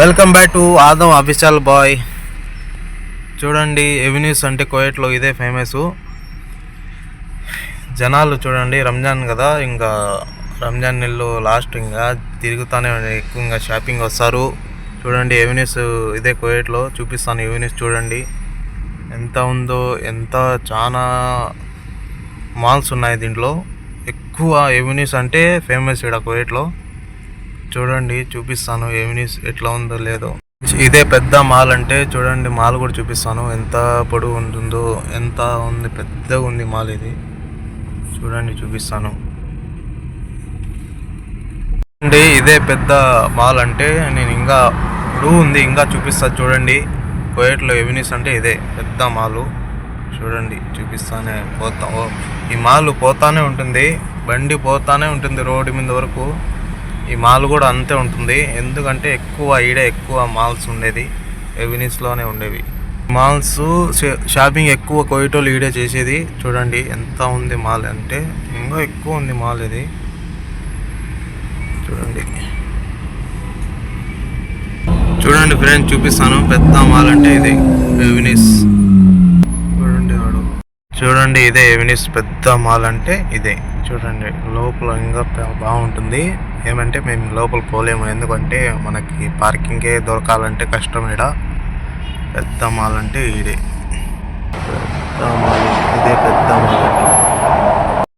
Welcome back to Adam official boy చూడండి avenues అంటే కోయట్లో ఇదే ఫేమస్ జనాలు చూడండి రంజాన్ కదా ఇంకా రంజాన్ నెలలో లాస్ట్ ఇంకా తిరుగుతానే ఎక్కువగా షాపింగ్ వస్తారు. చూడండి ఎవెన్యూస్ ఇదే కోయట్లో చూపిస్తాను ఎవెన్యూస్ చూడండి. ఎంత ఉందో ఎంత చాలా మాల్స్ ఉన్నాయి దీంట్లో. ఎక్కువ ఎవెన్యూస్ అంటే ఫేమస్ ఇక్కడ కోయట్లో చూడండి చూపిస్తాను ఎవెన్యూస్ ఎట్లా ఉందో లేదో. ఇదే పెద్ద మాల్ అంటే చూడండి మాల్ కూడా చూపిస్తాను. ఎంత పొడవు ఉంటుందో ఎంత ఉంది పెద్దగా ఉంది మాల్ ఇది. చూడండి చూపిస్తాను. చూడండి ఇదే పెద్ద మాల్ అంటే నేను ఇంకా ఇప్పుడు ఉంది ఇంకా చూపిస్తా చూడండి. కోయట్లో ఎవెన్యూస్ అంటే ఇదే పెద్ద మాలు. చూడండి చూపిస్తానే పోతా ఓ, ఈ మాల్ పోతానే ఉంటుంది బండి పోతానే ఉంటుంది రోడ్డు మీద వరకు. ఈ మాల్ కూడా అంతే ఉంటుంది. ఎందుకంటే ఎక్కువ ఈడే ఎక్కువ మాల్స్ ఉండేది. ఎవెన్యూస్లోనే ఉండేవి. మాల్స్ షాపింగ్ ఎక్కువ కోయటోళ్ళు ఈడే చేసేది. చూడండి ఎంత ఉంది మాల్ అంటే ఇంకా ఎక్కువ ఉంది మాల్ ఇది. చూడండి. చూడండి ఫ్రెండ్స్ చూపిస్తాను. పెద్ద మాల్ అంటే ఇది ఎవెన్యూస్ చూడండి వాడు. చూడండి ఇదే ఎవెన్యూస్ పెద్ద మాల్ అంటే ఇదే. చూడండి లోపల ఇంకా బాగుంటుంది. ఏమంటే మేము లోపల పోలేము. ఎందుకంటే మనకి పార్కింగే దొరకాలంటే కష్టం ఇక్కడ పెద్ద మాల్ అంటే ఇదే పెద్ద